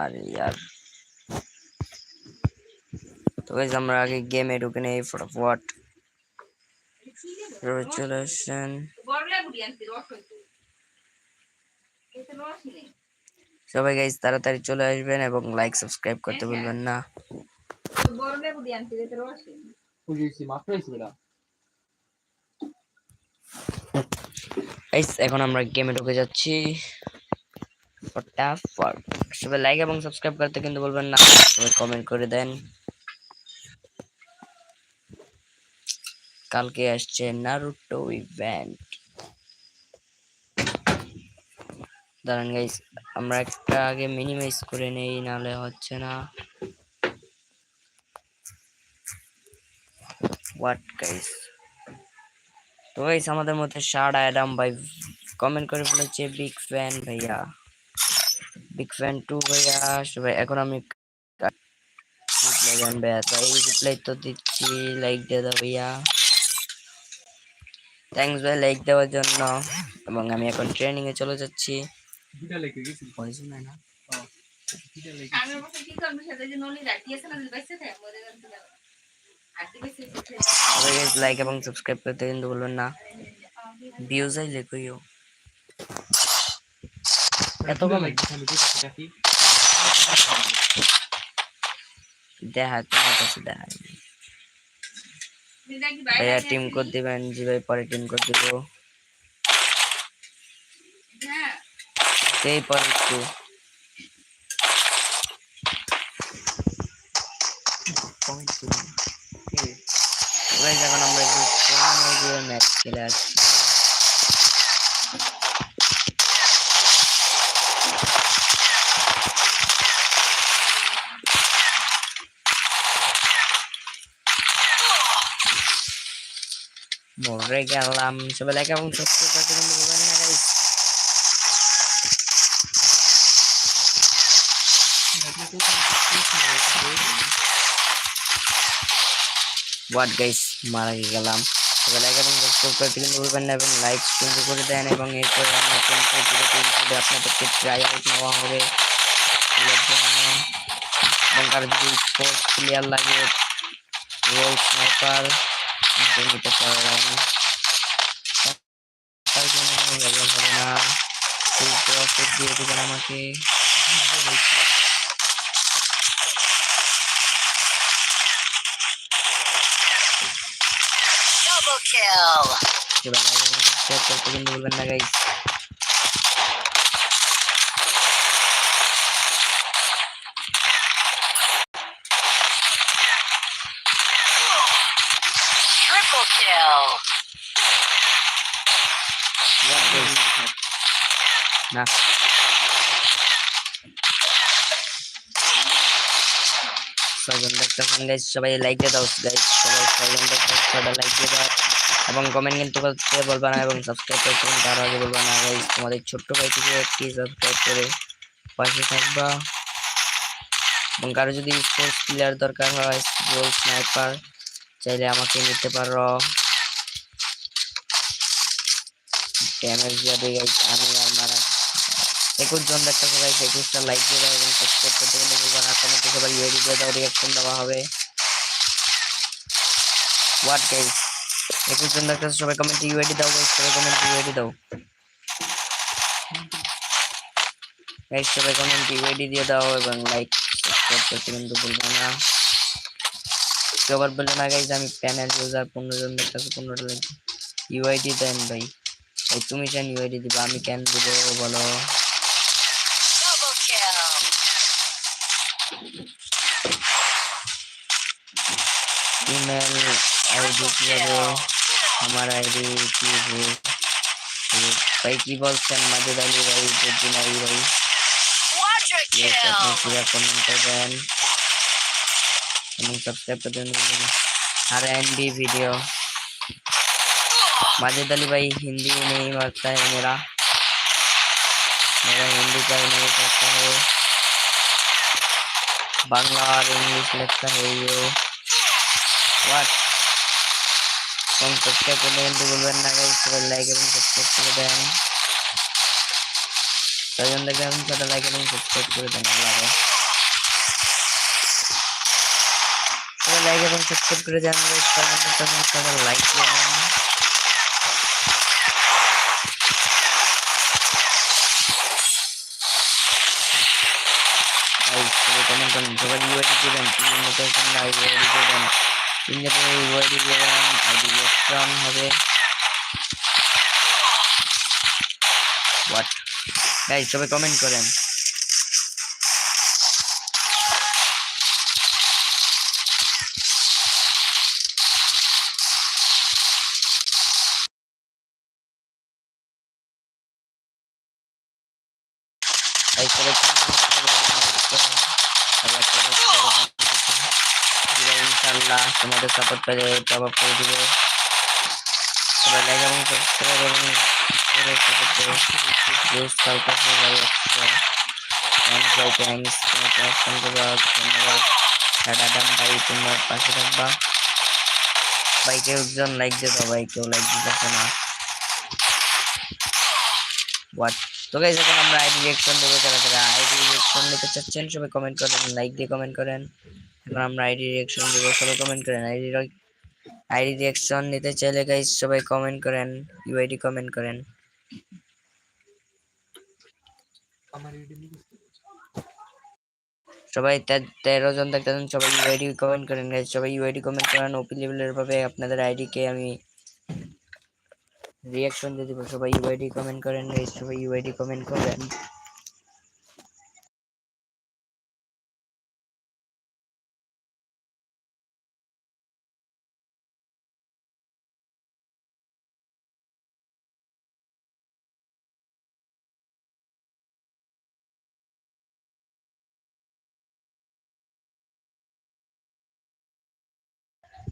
আর ইয়ার তো গাইজ আমরা আগে গেমে ঢুকে নেই ফটাফট চলে আসছেন সবাই গাইজ তাড়াতাড়ি চলে আসবেন এবং লাইক সাবস্ক্রাইব করতে ভুলবেন না। মাত্র হয়েছে বেটা গাইজ এখন আমরা গেমে ঢুকে যাচ্ছি। সবাই লাইক এবং সাবস্ক্রাইব করতে কিন্তু বলবেন না। সবাই কমেন্ট করে দেন। কালকে আসছে নারুটো ইভেন্ট দাঁড়ান গাইস আমরা একটা আগে মিনিমাইজ করে নেই, নাহলে হচ্ছে না। হোয়াট গাইস তো গাইস আমাদের মধ্যে শার্ট অ্যাডাম ভাই কমেন্ট করে বলেছে বিগ ফ্যান ভাইয়া। বিগ ফ্যান টু ভাইয়া সবাই এখন আমি রিপ্লাই ভাইয়া তাই রিপ্লাই তো দিচ্ছি লাইক দিয়ে দাও ভাইয়া। থ্যাংকস ভাই লাইক দেওয়ার জন্য। এবং আমি এখন ট্রেনিং এ চলে যাচ্ছি। লাইক এবং সাবস্ক্রাইব করতে কিন্তু বলবেন না। ভিউজ আইলে কইও এত কম দেখি। দেখা তোমার কাছে দেখা ভাইয়া টিম কোড দিবেন জি ভাই পরে টিম কোড দিব। সেই পরে একটু। এখন আমরা একটু ম্যাচ খেলে আসছি? মরে গেলাম সবাই লাইক এবং সাবস্ক্রাইব করতে কিন্তু ভুলবেন না গাইস হোয়াট গাইস মারা গেলাম সবাই লাইক এবং সাবস্ক্রাইব করতে কিন্তু ভুলবেন না এবং লাইক কিন্তু করে দেন এবং এরপরে আমরা কোন কোন টিম করে আপনাদেরকে ট্রাই আউট নেওয়া হবে এর জন্য এবং কারও যদি স্পোর্টস প্লেয়ার লাগে রোল স্নাইপার নিতে পারেন তার জন্য কোনো ব্যবহার হবে না ফুল প্রসেস দিয়ে দেবেন আমাকে এবার লাইক এবং সাবস্ক্রাইব করতে কিন্তু kill. এবং কমেন্ট কিন্তু করতে না এবং সাবস্ক্রাইব করতে আগে না গাইস তোমাদের ছোট্ট ভাই থেকে একটি সাবস্ক্রাইব করে পাশে থাকবা এবং কারও যদি স্পোর্টস প্লেয়ার দরকার হয় গোল স্নাইপার চাইলে আমাকে নিতে পারো ড্যামেজ একুশ জন গাইস একুশটা লাইক দিয়ে দাও এবং দেওয়া হবে। হোয়াট গাইস একুশ জন দেখতেছে সবাই কমেন্টে ইউআইডি দাও গাইস সবাই কমেন্টে ইউআইডি দাও। গাইস সবাই কমেন্টে ইউআইডি দিয়ে দাও এবং লাইক সাবস্ক্রাইব করতে না। কেউ আবার না গাইস আমি প্যানেল ইউজার পনেরো জন দেখতেছে পনেরোটা লাইক ইউআইডি দেন ভাই। তুমি চান ইউআইডি দিবা, আমি কেন দিব বলো? ইমেল আইডি কীভাবে আমার আইডি কি ভাই, কি বলছেন? মাজেদ আলী ভাই বদিন আলী ভাই? এবং সাবস্ক্রাইব আর এনডি ভিডিও माजिद अली भाई हिंदी नहीं मरता है मेरा मेरा हिंदी का नहीं पड़ता है बांग्ला और इंग्लिश लगता है ये व्हाट कौन सबसे पहले हिंदू बोलবেন না गाइस तो लाइक এবং সাবস্ক্রাইব করে দেন সজন দেখে আমি ছোট লাইক এবং সাবস্ক্রাইব করে দেন লাগে লাইক এবং সাবস্ক্রাইব করে দেন সজন দেখে আমি ছোট লাইক এবং তোমরা ইউআইডি দেবেন তিন যাতে ইউআইডি দেবেন আইডি রিয়েকশন হবে হোয়াট গাইস সবাই কমেন্ট করেন Guys, সবাই comment করেন, like করেন, সবাই একটা একটা করে বানাতেছে। দিলে ইনশাআল্লাহ তোমাদের সাপোর্ট পেলে প্রভাব করে দিবে সবাই লাইক এবং সাবস্ক্রাইব এবং করে সাপোর্ট করো ভিউজ কালকাছে ভাই একশো থ্যাংকস ভাই থ্যাংকস তোমাকে অসংখ্য ধন্যবাদ সাদা দাম ভাই তোমার পাশে থাকবা ভাই কেউ একজন লাইক দিয়ে দাও ভাই কেউ লাইক দিতেছে না হোয়াট তো গাইস এখন আমরা আইডি রিঅ্যাকশন দেবো যারা যারা আইডি রিঅ্যাকশন নিতে চাচ্ছেন সবাই কমেন্ট করেন লাইক দিয়ে কমেন্ট করেন। এখন আমরা আইডি রিঅ্যাকশন দেবো সবাই কমেন্ট করেন। আইডি আইডি রিঅ্যাকশন নিতে চাইলে গাইস সবাই কমেন্ট করেন ইউআইডি কমেন্ট করেন। সবাই তেরো জন দেখতেছেন সবাই ইউআইডি কমেন্ট করেন। Guys, সবাই ইউআইডি কমেন্ট করেন ওপি লেভেলের ভাবে আপনাদের আইডি কে আমি রিঅ্যাকশন যদি সবাই ইউআইডি কমেন্ট করেন সবাই ইউআইডি কমেন্ট করেন।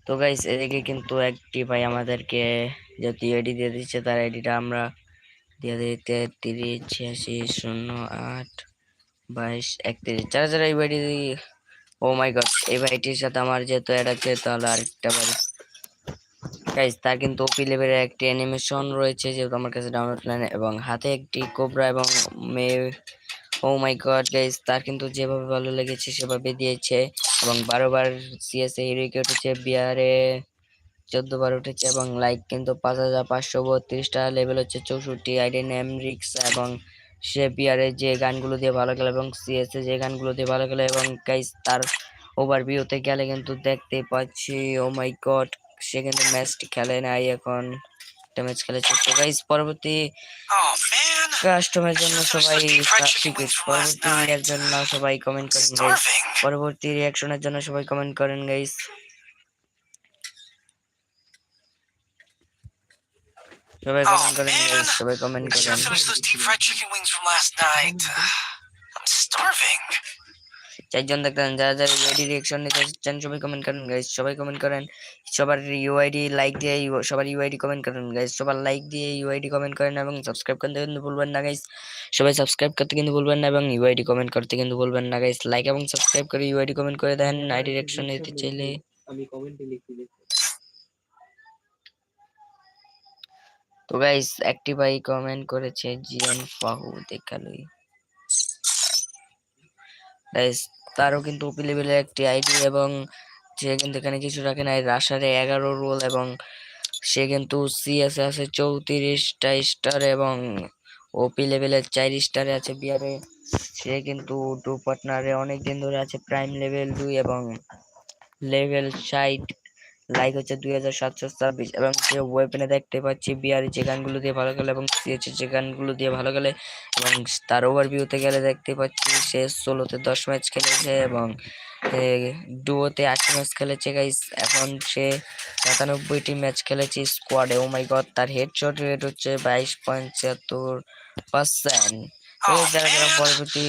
তো গাইস এদিকে কিন্তু একটি ভাই আমাদেরকে যেহেতু আইডি দিয়ে দিচ্ছে, তার আইডিটা আমরা দিয়ে দিতে তিরিশ, ছিয়াশি, শূন্য, আট, বাইশ, একত্রিশ। যারা যারা এই বাড়ি ও মাই গড এই ভাইটির সাথে আমার যেহেতু অ্যাড আছে, তাহলে আরেকটা বাড়ি গাইস তার কিন্তু ওপি লেভেলের একটি অ্যানিমেশন রয়েছে, যেহেতু আমার কাছে ডাউনলোড প্ল্যান এবং হাতে একটি কোবরা এবং মেয়ে ও মাই গড গাইস তার কিন্তু যেভাবে ভালো লেগেছে, সেভাবে দিয়েছে এবং বারোবার সিএসএ হিরোকে উঠেছে বিয়ারে চোদ্দ বার উঠেছে এবং লাইক কিন্তু পাঁচ হাজার পাঁচশো বত্রিশটা লেভেল হচ্ছে চৌষট্টি আইডি নেম রিক্সা এবং সে বিয়ারে যে গানগুলো দিয়ে ভালো খেলে এবং সিএসএ যে গানগুলো দিয়ে ভালো খেলে এবং গাইস তার ওভারভিউতে গেলে কিন্তু দেখতে পাচ্ছি ও মাই গড সে কিন্তু ম্যাচটি খেলে নাই এখন, একটা ম্যাচ খেলেছে। তো গাইস পরবর্তী Oh কাস্টমের জন্য সবাই last পরবর্তী. এর জন্য সবাই কমেন্ট করেন গাইস. পরবর্তী রিয়াকশনের জন্য সবাই কমেন্ট করেন গাইস সবাই Oh, কমেন্ট করেন. গাইস সবাই কমেন্ট করেন. I'm starving. চারজন দেখতেন যারা যারা ইউআইডি রিয়াকশন নিতে চান সবাই কমেন্ট করেন গাইস সবাই কমেন্ট করেন। সবার ইউআইডি লাইক দিয়ে সবার ইউআইডি কমেন্ট করেন গাইস সবার লাইক দিয়ে ইউআইডি কমেন্ট করেন এবং সাবস্ক্রাইব করতে কিন্তু ভুলবেন না গাইস সবাই সাবস্ক্রাইব করতে কিন্তু ভুলবেন না এবং ইউআইডি কমেন্ট করতে কিন্তু ভুলবেন না গাইস লাইক এবং সাবস্ক্রাইব করে ইউআইডি কমেন্ট করে দেন আইডি রিয়াকশন নিতে চাইলে। আমি কমেন্টে লিখে তো গাইস একটি ভাই কমেন্ট করেছে জিএন ফাহু দেখালই। গাইস তারও কিন্তু ওপি লেভেলের একটি আইডি এবং সে কিন্তু এখানে কিছু রাখে নাই। রাশারে এগারো রোল এবং সে কিন্তু সিএসে আছে চৌত্রিশটা স্টার এবং ওপি লেভেলের চার স্টারে আছে বিয়ারে সে কিন্তু টু পার্টনারে অনেক দিন ধরে আছে। প্রাইম লেভেল দুই এবং লেভেল ষাট লাইক হচ্ছে দুই হাজার সাতশো ছাব্বিশ এবং সে ওয়েপেনে দেখতে পাচ্ছি বিয়ারে যে গানগুলো দিয়ে ভালো খেলে এবং সিএচে যে গানগুলো দিয়ে ভালো খেলে এবং তার ওভার ওভারভিউতে গেলে দেখতে পাচ্ছি সে ষোলোতে দশ ম্যাচ খেলেছে এবং ডুয়োতে আশি ম্যাচ খেলেছে গাইস এখন সে সাতানব্বইটি ম্যাচ খেলেছে স্কোয়াডে ও মাই গড তার হেড হেডশট রেট হচ্ছে বাইশ পঁচাত্তর পার্সেন্ট যারা যারা. পরবর্তী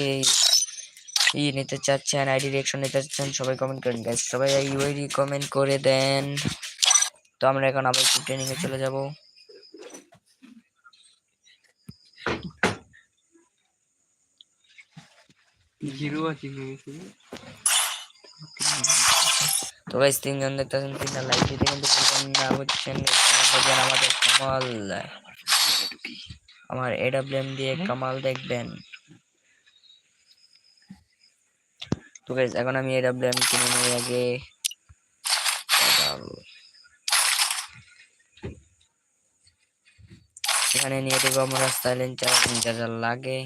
ই নিতে চাচ্ছেন আইডি রিয়েকশন নিতে চাচ্ছেন সবাই কমেন্ট করেন গাইস সবাই ইউআইডি কমেন্ট করে দেন। তো আমরা এখন আবার একটু ট্রেনিং এ চলে যাব। তো গাইস তিনজন দেখতেছেন তিনটা লাইক দিতে কিন্তু ভুলবেন না বুঝছেন? আমাদের কামাল। আমার এডাব্লিউএম দিয়ে কামাল দেখবেন। তো গাইজ এখন আমি এডাব্লিউএম কিনে নেই আগে এখানে নিয়ে দেবো আমরা সাইলেন্সার যা যা লাগে।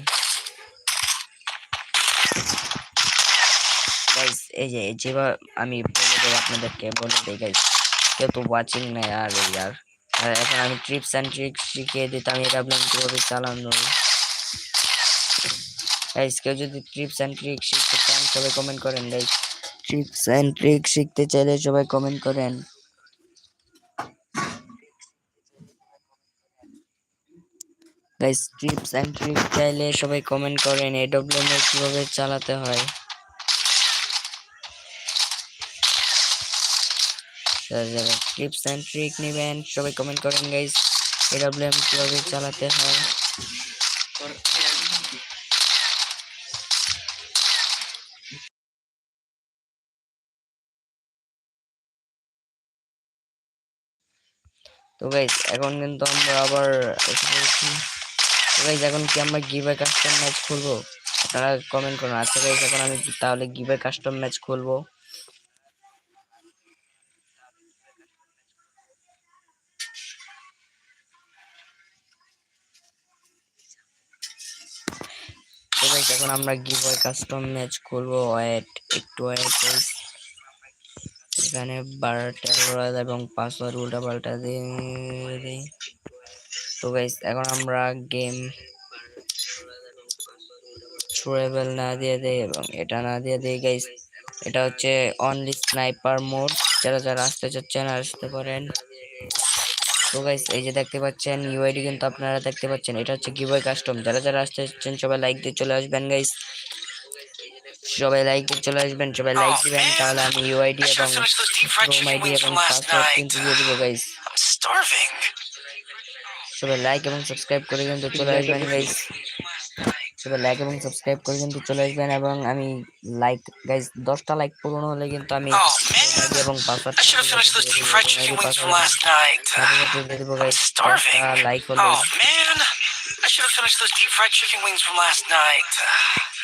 গাইজ এই যে যেভাবে আমি বলে দেবো আপনাদেরকে, বলে দেই গাইজ কেউ তো ওয়াচিং নাই, আর ইয়ার আর। এখন আমি ট্রিপস অ্যান্ড ট্রিক্স শিখিয়ে দিতাম আমি আপনার কীভাবে চালানো। গাইজ কেউ যদি ট্রিপস অ্যান্ড ট্রিক্স শিখতে সবাই কমেন্ট করেন গাইস ট্রিপস অ্যান্ড ট্রিক্স শিখতে চাইলে সবাই কমেন্ট করেন। গাইস ট্রিপস অ্যান্ড ট্রিক্স চাইলে সবাই কমেন্ট করেন এডব্লিউএম এ কীভাবে চালাতে হয়। টিপস অ্যান্ড ট্রিক নেবেন, সবাই কমেন্ট করেন গাইস এডব্লিউএম কীভাবে চালাতে হয়। তো গাইস এখন কিন্তু আমরা আবার তো গাইস এখন কি আমরা গিভে কাস্টম ম্যাচ খুলবো? আপনারা কমেন্ট করুন। আচ্ছা গাইস এখন আমি তাহলে গিভে কাস্টম ম্যাচ খুলবো। তো গাইস এখন আমরা গিভওয়ে কাস্টম ম্যাচ খুলবো। ওয়েট একটু ওয়েট এখানে বারোটা রয়েল এবং পাসওয়ার্ড উল্টা পাল্টা দিয়ে তো গাইস এখন আমরা গেম ট্রেভেল না দিয়ে দেয় এবং এটা না দিয়ে দেই গাইস এটা হচ্ছে অনলি স্নাইপার মোড যারা যারা আসতে চাচ্ছেন, আসতে পারেন। তো গাইস এই যে দেখতে পাচ্ছেন ইউআইডি কিন্তু আপনারা দেখতে পাচ্ছেন। এটা হচ্ছে গিভওয়ে কাস্টম যারা যারা আসতে চাচ্ছেন, সবাই লাইক দিয়ে চলে আসবেন গাইস সবাই লাইক চলে আসবেন সবাই লাইক দিবেন তাহলে আমি ইউআইডি এবং রুম আইডি এবং পাসওয়ার্ড কিন্তু দিয়ে দিব গাইস সবাই লাইক এবং সাবস্ক্রাইব করে কিন্তু চলে আসবেন গাইস সবাই লাইক এবং সাবস্ক্রাইব করে তো চলে আসবেন এবং আমি লাইক গাইস দশটা লাইক পূরণ হলে কিন্তু আমি এবং পাসওয়ার্ড লাইক হলে I should have finished those deep fried chicken wings from last night.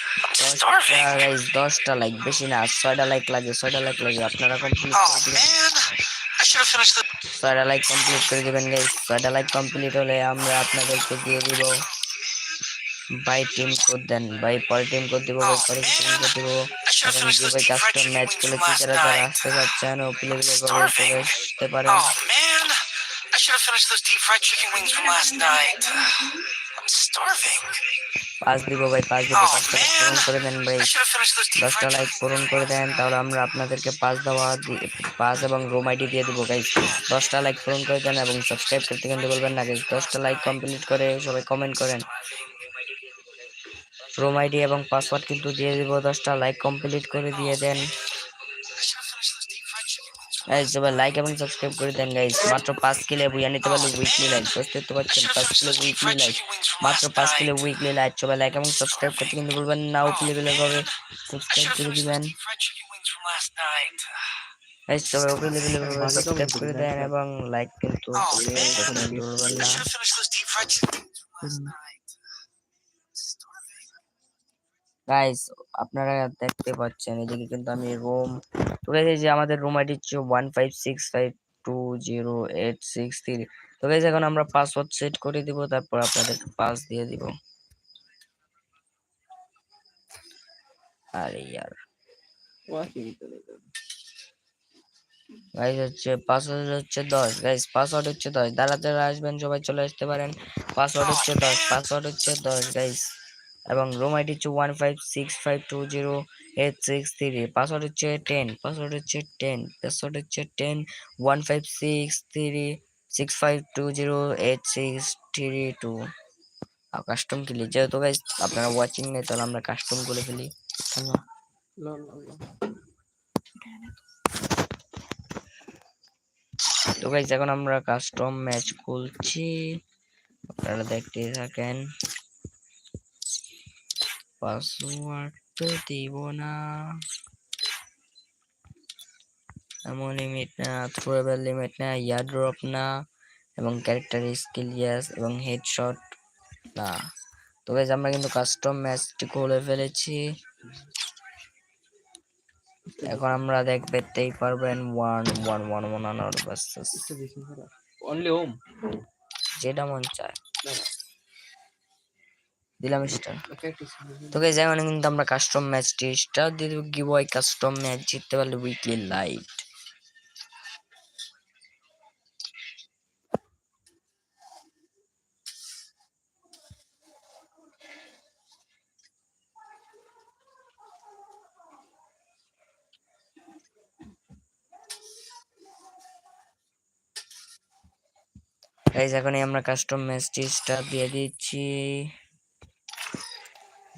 I'm দশটা starving. গাইস দশটা লাইক বেশি না ছয়টা লাইক লাগে ছয়টা লাইক লাগে আপনারা কমপ্লিট Oh, করে দিবেন man. I should have finished the. ছয়টা লাইক কমপ্লিট করে দিবেন গাইস ছয়টা লাইক কমপ্লিট হলে আমরা আপনাদেরকে দিয়ে দিব by team code then by পরে টিম কোড দিব বাই পরে টিম কোড দিব I should have এখন finished those Dubai deep fried custom chicken match wings from খেলেছি last যারা যারা night. আসতে চাচ্ছেন ও প্লে প্লে করে Starving. চলে আসতে পারেন Oh, man. I should have finished those deep fried chicken wings from last night. I'm starving. পাঁচ দিব ভাই পাঁচ দিব Oh, পাঁচটা লাইক পূরণ করে দেন ভাই। দশটা লাইক পূরণ করে দেন তাহলে আমরা আপনাদেরকে পাঁচ দেওয়া পাঁচ এবং রোম আইডি দিয়ে দেবো গাই দশটা লাইক পূরণ করে দেন এবং সাবস্ক্রাইব করতে কিন্তু বলবেন না গাই দশটা লাইক কমপ্লিট করে সবাই কমেন্ট করেন। রোম আইডি এবং পাসওয়ার্ড কিন্তু দিয়ে দিব দশটা লাইক কমপ্লিট করে দিয়ে দেন। সবাই লাইক এবং সাবস্ক্রাইব করে দেন গাইস মাত্র পাঁচ কিলো বুঝে নিতে পারলে উইকলি লাইক বুঝতে তো পারছেন পাঁচ কিলো উইকলি লাইক মাত্র পাঁচ কিলো উইকলি লাইক সবাই লাইক এবং সাবস্ক্রাইব করতে কিন্তু বলবেন না উইকলি বেলে করে সাবস্ক্রাইব করে দিবেন। গাইস সবাই উইকলি বেলে করে সাবস্ক্রাইব করে দেন এবং লাইক কিন্তু কিন্তু বলবেন না। গাইস আপনারা দেখতে পাচ্ছেন, এদিকে কিন্তু আমি রুম তো গাইস যে আমাদের রুম আইডি হচ্ছে one five six five two zero eight six three তো গাইস এখন আমরা পাসওয়ার্ড সেট করে দিব, তারপর আপনাদেরকে পাস দিয়ে দিব। আরে ইয়ার। গাইস হচ্ছে পাসওয়ার্ড হচ্ছে দশ। গাইস পাসওয়ার্ড হচ্ছে দশ। যারা আসবেন, সবাই চলে আসতে পারেন। পাসওয়ার্ড হচ্ছে দশ। পাসওয়ার্ড হচ্ছে দশ গাইস এবং রুম আইডি হচ্ছে one five six five two zero eight six three password হচ্ছে টেন পাসওয়ার্ড হচ্ছে টেন পাসওয়ার্ড হচ্ছে ten one five six three six five two zero eight six three two custom খেলি যেহেতু guys আপনারা watching নেই তাহলে আমরা কাস্টম করে ফেলি। তো গাইজ এখন আমরা কাস্টম ম্যাচ খুলছি। আপনারা দেখতে থাকেন। পাসওয়ার্ড তো দিব না এমন লিমিট না থ্রোয়েবল লিমিট না ইয়ার ড্রপ না এবং ক্যারেক্টার স্কিল ইয়াস এবং হেডশট না তো গাইস আমরা কিন্তু কাস্টম ম্যাচটি খুলে ফেলেছি। এখন আমরা দেখতেই পারবেন one one one one only home যেটা মন চায়। দিলাম স্টার তো গাইজ এখন কিন্তু আমরা কাস্টম ম্যাচটি স্টার দিয়ে দেবো গিভওয়ে কাস্টম ম্যাচ জিততে পারলে উইকলি লাইট গাইজ এখনই আমরা কাস্টম ম্যাচটি স্টার দিয়ে দিচ্ছি।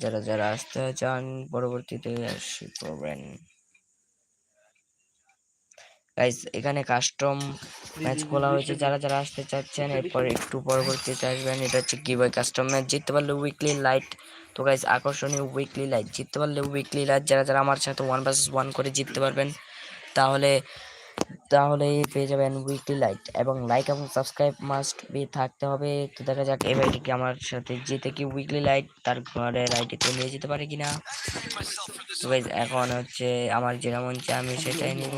যারা যারা আসতে চান, পরবর্তীতে আসি করবেন। গাইজ এখানে কাস্টম ম্যাচ খোলা হয়েছে। যারা যারা আসতে চাচ্ছেন, এরপর একটু পরবর্তীতে আসবেন। এটা হচ্ছে কি বই কাস্টম ম্যাচ জিততে পারলে উইকলি লাইট তো গাইজ আকর্ষণীয় উইকলি লাইট জিততে পারলে উইকলি লাইট যারা যারা আমার সাথে ওয়ান ভার্সেস ওয়ান করে জিততে পারবেন, তাহলে তাহলে পেয়ে যাবেন উইকলি লাইট এবং লাইক এবং সাবস্ক্রাইব মাস্ট বি থাকতে হবে। তো দেখা যাক এবার কি আমার সাথে জিতে কি উইকলি লাইট তার ঘরে লাইটে নিয়ে যেতে পারে কিনা। এখন হচ্ছে আমার যেটা মন চায় আমি সেটাই নিব।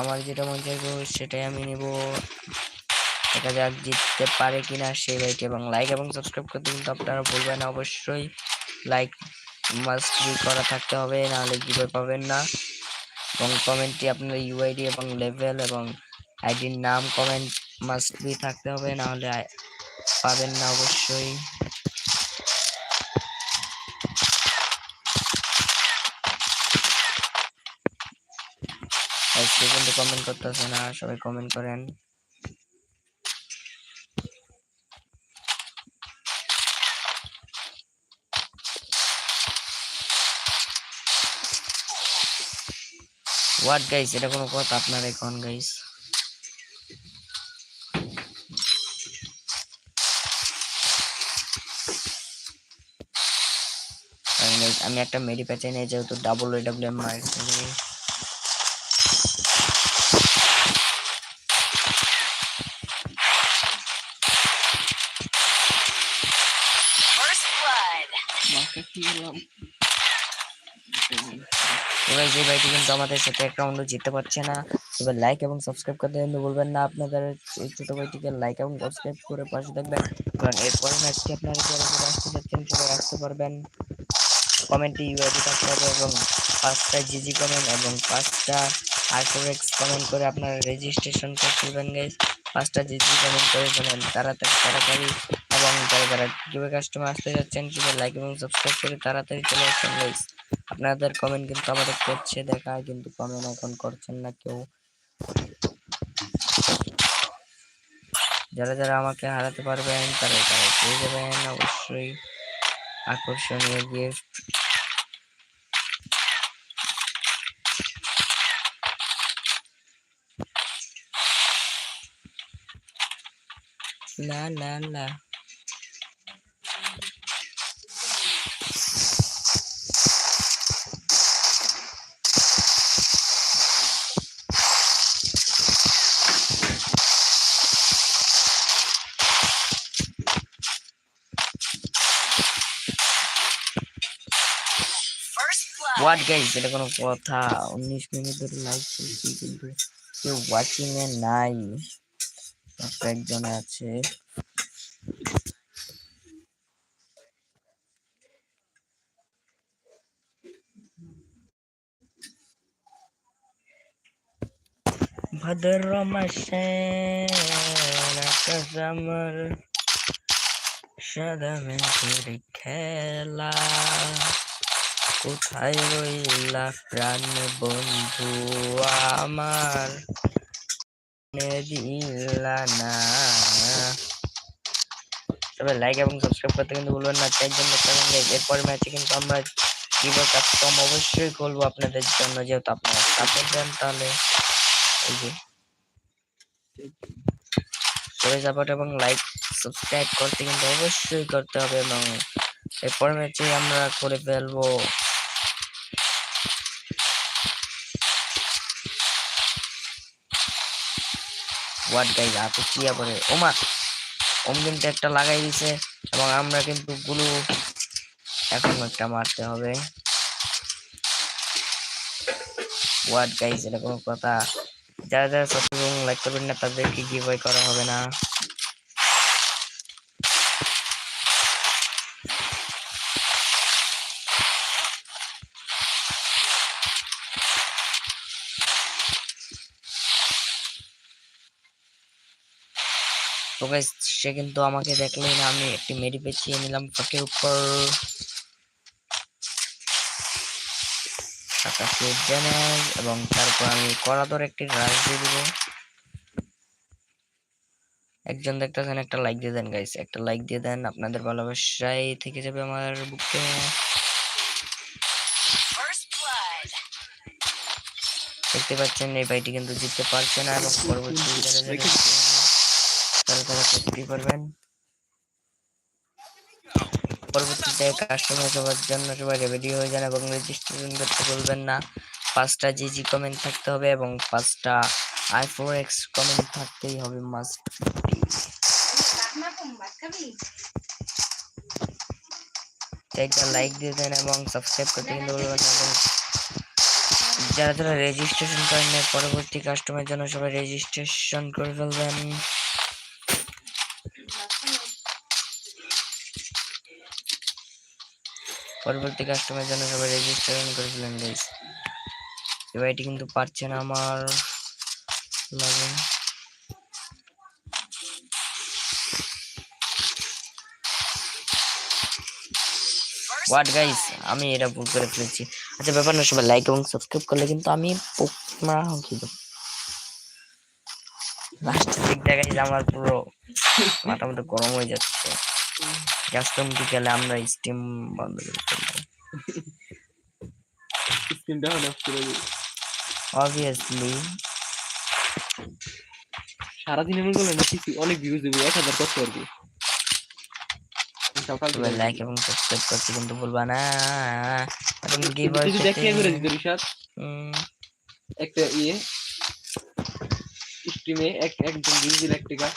আমার যেটা মন চাইব সেটাই আমি নিব। দেখা যাক জিততে পারে কিনা সেই লাইট এবং লাইক এবং সাবস্ক্রাইব করতে কিন্তু আপনারা ভুলবেন না। অবশ্যই লাইক মাস্ট বি করা থাকতে হবে, নাহলে গিভে পাবেন না। এবং কমেন্টটি আপনার ইউআইডি এবং লেভেল এবং আইডির নাম কমেন্ট মাস্ট বি থাকতে হবে, নাহলে পাবেন না অবশ্যই। কমেন্ট করতেছে না, সবাই কমেন্ট করেন। হোয়াট গাইস এটা কোনো কথা আপনার এখন গাইস আমি একটা মেডি প্যাচে নিয়ে যেহেতু ডাবল ডাব্লিউ এম মারছি First blood. মাস্টার কি গেলাম এবার যে ভাইটি কিন্তু আমাদের সাথে এক রাউন্ডও জিততে পারছে না, এবার লাইক এবং সাবস্ক্রাইব করতে কিন্তু বলবেন না। আপনাদের এই ছোট ভাইটিকে লাইক এবং সাবস্ক্রাইব করে পাশে থাকবেন। এবং এরপরে ম্যাচটি আপনারা যারা যারা আসতে যাচ্ছেন, সবাই আসতে পারবেন। কমেন্টে ইউআইডি থাকতে হবে এবং পাঁচটা জিজি কমেন্ট এবং পাঁচটা আর্টোরেক্স কমেন্ট করে আপনারা রেজিস্ট্রেশন করে ফেলবেন গাইজ পাঁচটা জিজি কমেন্ট করে ফেলেন তাড়াতাড়ি তাড়াতাড়ি। এবং যারা যারা কীভাবে কাস্টমার আসতে যাচ্ছেন, সবাই লাইক এবং সাবস্ক্রাইব করে তাড়াতাড়ি চলে আসছেন গাইজ আপনাদের কমেন্ট কিন্তু আমাদের করছে, দেখা কিন্তু কমেন্ট এখন করছেন না কেউ। যারা যারা আমাকে হারাতে পারবেন, তারা তারা পেয়ে যাবেন, অবশ্যই আকর্ষণীয় গিফট লা লা লা হোয়াট গাইস এটা কোনো কথা উনিশ মিনিট ধরে লাইভ চলছে কিন্তু কেউ ওয়াচিং এ নাই একজন আছে ভদ্র মাসে আকাশ আমার সাদা মেঘের খেলা কোথায় রইলা প্রাণ বন্ধু আমার? দিলা না। তবে লাইক এবং সাবস্ক্রাইব করতে কিন্তু ভুলবেন না। চারজন জন্য পাবেন এরপর ম্যাচে কিন্তু আমরা কিবোর্ড কাস্টম অবশ্যই করব আপনাদের জন্য যেহেতু আপনারা সাপোর্ট দেন তাহলে। এই যে। সবাই সাপোর্ট এবং লাইক সাবস্ক্রাইব করতে কিন্তু অবশ্যই করতে হবে এবং এরপর ম্যাচে আমরা করে ফেলব। হোয়াট গাইজ আপনি কি করে ওমা ওম কিন্তু একটা লাগাই দিছে, এবং আমরা কিন্তু গুলো এখন একটা মারতে হবে। হোয়াট গাইজ এটা কোনো কথা। যারা যারা এবং লাইক করবেন না, তাদেরকে গিভ করা হবে না। তো গাইস সে কিন্তু আমাকে দেখলেই না আমি একটি মেরি পেঁচিয়ে নিলাম ফাঁকের উপর ড্যামেজ এবং তারপর আমি করাদর একটি রাশ দিয়ে দিব। একজন দেখতেছেন একটা লাইক দিয়ে দেন গাইস একটা লাইক দিয়ে দেন আপনাদের ভালোবাসায় থেকে যাবে আমার বুকে। দেখতে পাচ্ছেন এই ভাইটি কিন্তু জিততে পারছে না এবং পরবর্তী তারা তারা কি করবেন। পরবর্তীতে কাস্টমার সবার জন্য সবাই রেডি হয়ে যান এবং রেজিস্ট্রেশন করতে বলবেন না। পাঁচটা জিজি কমেন্ট থাকতে হবে এবং পাঁচটা আই ফোর এক্স কমেন্ট থাকতেই হবে মাস্ট একটা লাইক দিয়ে দেন এবং সাবস্ক্রাইব করতে কিন্তু বলবেন এবং যারা যারা রেজিস্ট্রেশন করেন পরবর্তী কাস্টমার জন্য সবাই রেজিস্ট্রেশন করে ফেলবেন। পরবর্তী কাস্টমার জন্য সবাই রেজিস্ট্রেশন করে ফেলেন গাইস এবারটি কিন্তু পারছে না আমার লাগে। হোয়াট গাইস আমি এটা ভুল করে ফেলেছি। আচ্ছা ব্যাপার না, সবাই লাইক এবং সাবস্ক্রাইব করলে কিন্তু আমি মারা হকি লাস্টের দিক দেখাই আমার পুরো মাথা মতো গরম হয়ে যাচ্ছে। কাস্টম গেলে আমরা স্টিম বন্ধ করে ফেলব। স্ক্রিনটা হলে অফ করে দিই অবভিয়াসলি সারাদিন এমন করলে না কিছু অনেক ভিউজ দেবে এক হাজার কষ্ট করবে লাইক এবং সাবস্ক্রাইব করতে কিন্তু ভুলবা না। এবং গিভ কিছু দেখে করে দিতে রিশাদ? একটা ইয়ে স্ট্রিমে এক একজন দিন এক টাকা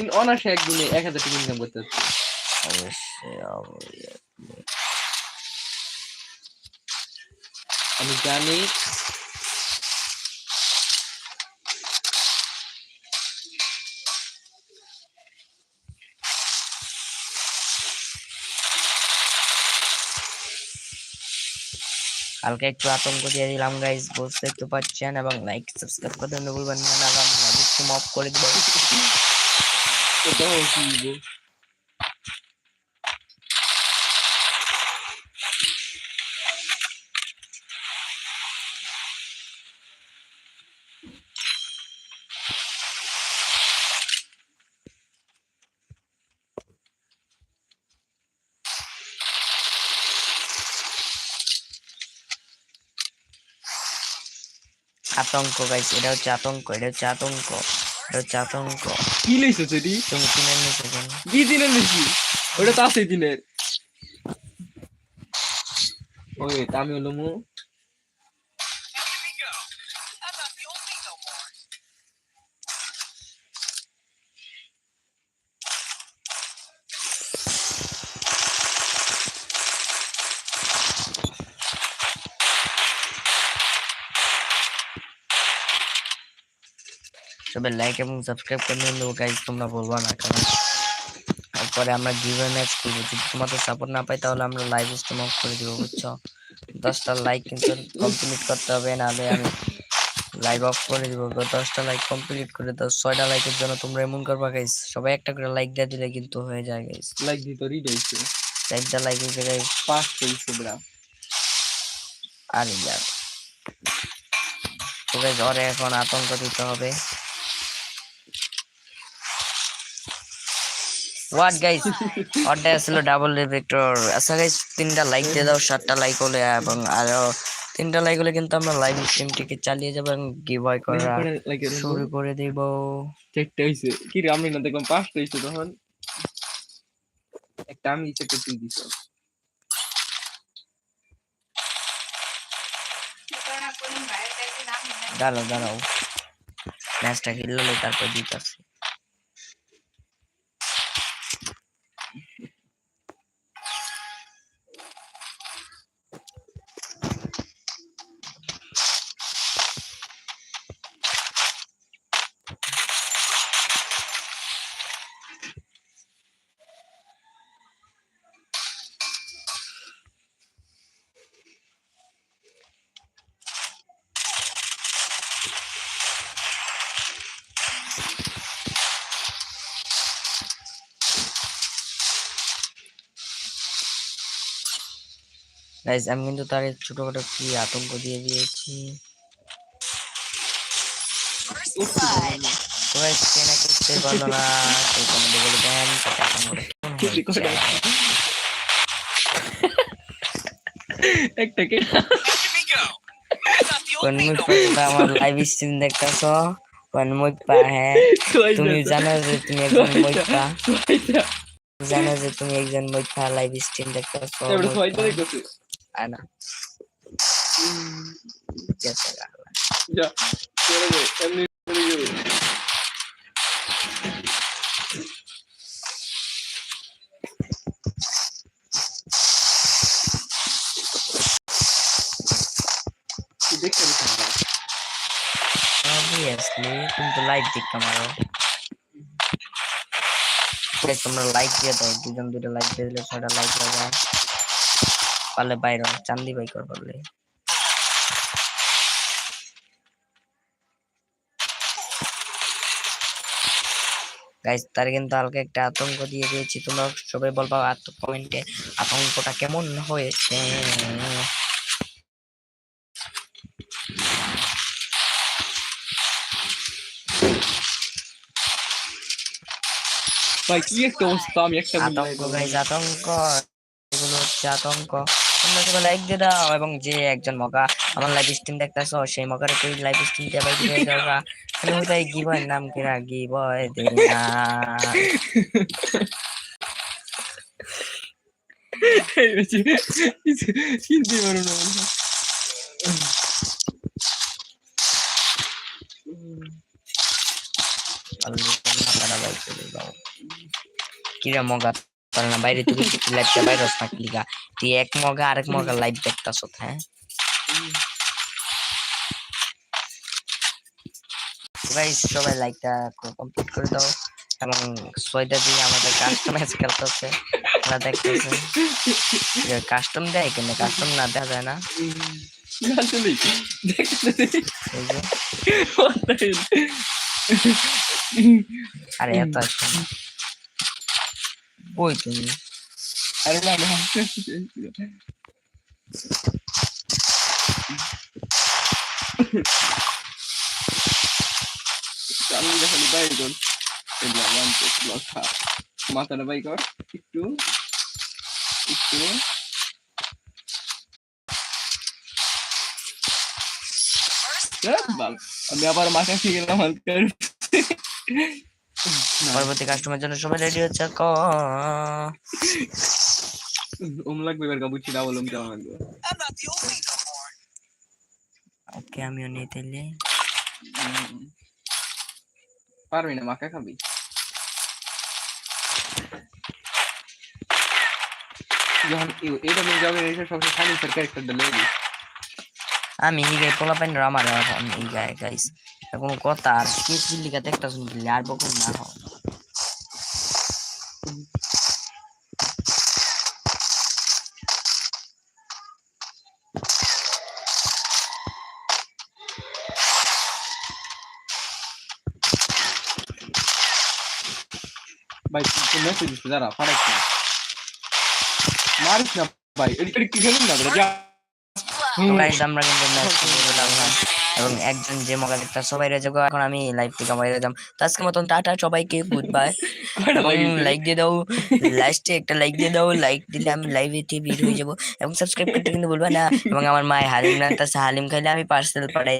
ইন অনার্সে একদিনে এক হাজার টাকা ইনকাম করতে আমি জানি। হালকা একটু আতঙ্ক দিয়ে দিলাম গাইস বুঝতে তো পারছেন, এবং লাইক সাবস্ক্রাইব করতে ভুলবেন না করে দেবো ওটাও কি দিব আতঙ্ক গাইস এটা হচ্ছে আতঙ্ক এটা হচ্ছে আতঙ্ক হচ্ছে আতঙ্ক কি? লইছো সেটি তুমি কিনে নিতে কেন? কি দিনের বেশি ওটা তো আছে দিনের। ওই সবাই লাইক এবং সাবস্ক্রাইব করে নিন গাইস তোমরা বলবা না কারণ তারপরে আমরা গিভ ম্যাচ করব। যদি তোমাদের সাপোর্ট না পাই তাহলে আমরা লাইভ স্ট্রিম অফ করে দিব বুঝছ? দশটা লাইক কিন্তু কমপ্লিট করতে হবে নাহলে আমি লাইভ অফ করে দিব। দশটা লাইক কমপ্লিট করে দাও। ছয়টা লাইকের জন্য তোমরা এমন করবা গাইস সবাই একটা করে লাইক দিয়ে দিলে কিন্তু হয়ে যায় গাইস লাইক দিত রিড হইছে চারটা লাইক হয়েছে গাইস পাঁচ হইছে বড়া আর তো গাইস ওরে এখন আতঙ্ক দিতে হবে। হোয়াট গাইস ওটা আসলে ডাবল রিভেক্টর আচ্ছা গাইস তিনটা লাইক দিয়ে দাও সাতটা লাইক হলে এবং আরও তিনটা লাইক হলে কিন্তু আমরা লাইভ স্ট্রিমটিকে চালিয়ে যাব এবং গিভওয়ে করা শুরু করে দেব। চারটে হইছে। কি রে আমি না দেখলাম পাঁচটা হইছে তখন। একটা আমি দিছি একটা তুই দাঁড়াও দাঁড়াও। ম্যাচটা খেললে তারপর দিতেছি গাইস আমি কিন্তু তার ছোটখাটো কি আতঙ্ক দিয়ে দিয়েছি। First উফ, blood. তো গাইস কে না করতে পারল না সেই কমেন্টে বলে দেন। একটা মুখ পা আমার লাইভ স্ট্রিম দেখতেছ? কোন মুখ পা হ্যাঁ তুমি জানো যে তুমি একজন মৈপা ছয়টা জানো যে তুমি একজন মৈপা লাইভ স্ট্রিম দেখতেছ। এবারে ছয়টা দেখছি আনা যেতে গেল। যা চলে যাবে এমনি চলে যাবে কি দেখতে পাচ্ছি আমরা? Obviously, তুমি তো লাইভ দেখতে মারো Guys, তোমরা লাইক দিয়ে দাও দুজন দুটো লাইক দিয়ে দিলে ছয়টা লাইক হয়ে যায় পারলে বাইরে চান্দি বাই কর পারলে গাইস তার কিন্তু হালকা একটা আতঙ্ক দিয়ে দিয়েছি। তোমরা সবাই বলবা কমেন্টে আতঙ্কটা কেমন হয়েছে? ভাই কি একটা অবস্থা? আমি একটা আতঙ্ক গাইজ আতঙ্ক এগুলো হচ্ছে আতঙ্ক। তোমরা সবাই লাইক দিয়ে দাও এবং যে একজন মগা আমার লাইভ স্ট্রিম দেখতেছ, সেই মগার তুই লাইভ স্ট্রিম দিয়ে বাইক দিয়ে যাওয়া কেন তাই গিবয়ের নাম কিরা গিবয় দে না। চিনতে পারো না দাও। কিরা মগা? তোর না বাইরে কি লাইভটা বাইরে না লিগা। তুই এক মগা আরেক মগা লাইভ দেখতাছ হ্যাঁ? গাইস সবাই লাইকটা কমপ্লিট করে দাও। এবং ছয়টা দিয়ে আমাদের কাস্টমাইজ খেলতেছে ওরা দেখতেছে। কাস্টম দেয় কিন্তু কাস্টম না দেখা যায় না। আরে এত আসছে না। কই তুমি আরে না আমি হাসতে আমি দেখালি বাইর কর এগুলো ওয়ান টু প্লাস হাফ মাথাটা বাই কর একটু একটু ধ্যাৎ বাল, আমি আবার মাথা ঠিক গেলাম হালকা পরবর্তী কাস্টমার জন্য সবাই রেডি হচ্ছে ক। ওম লাগবে এবার কাবুচি ওম কেমন লাগবে. ওকে আমিও নিয়ে তাইলে পারবি না মাকা খাবি? যখন এ- এটা নিয়ে যাবে এসে সবসময় সাইলেন্সের ক্যারেক্টারটা লেগে দিস আমি পোলা পাইন আমার আমি এই গায়ে গাইস কোনো কথা আর কে চিল্লিকা দেখতা শুনলি আর বকুন না হও ভাই তুই মেসেজ দিস দাঁড়া ফারাক না মারিস না ভাই এটা কি খেলুন না গাইস আমরা কিন্তু ম্যাচ না এবং একজন যে মগা দেখতা সবাই রয়েছে গো এখন আমি লাইভ থেকে বাইরে যেতাম তো আজকের মতন টাটা সবাইকে গুড বাই লাইক দিয়ে দাও। লাস্টে একটা লাইক দিয়ে দাও। লাইক দিলে আমি লাইভ লাইভে বের হয়ে যাব। এবং সাবস্ক্রাইব করতে কিন্তু বলবা না। এবং আমার মায়ের হালিম না তার হালিম খাইলে আমি পার্সেল পাঠাই